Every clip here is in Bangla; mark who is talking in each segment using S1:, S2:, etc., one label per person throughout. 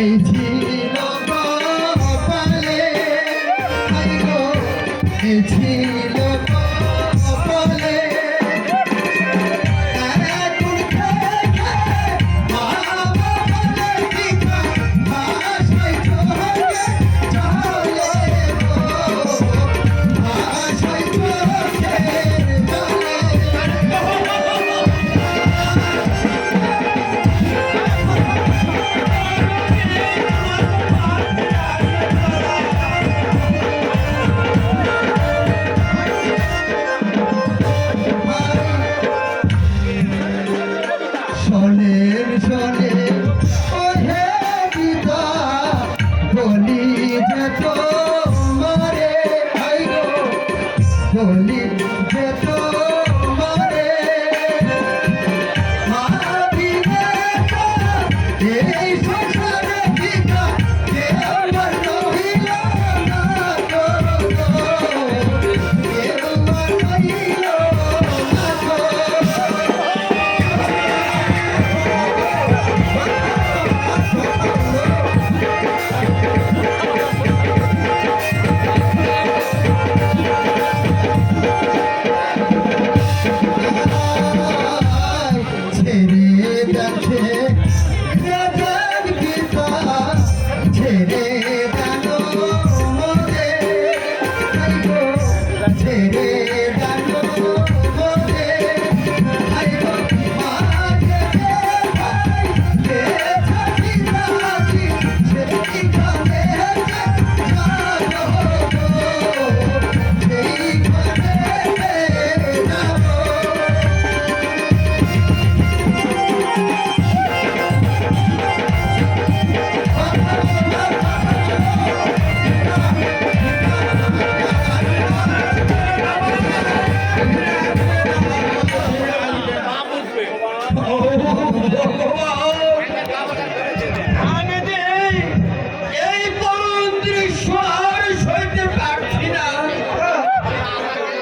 S1: এই ছিল কপালে ছিল বলি যে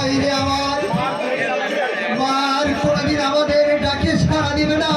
S1: বাহিরে আমার মার কোনদিন আমাদের ডাকে সারা দিবে না।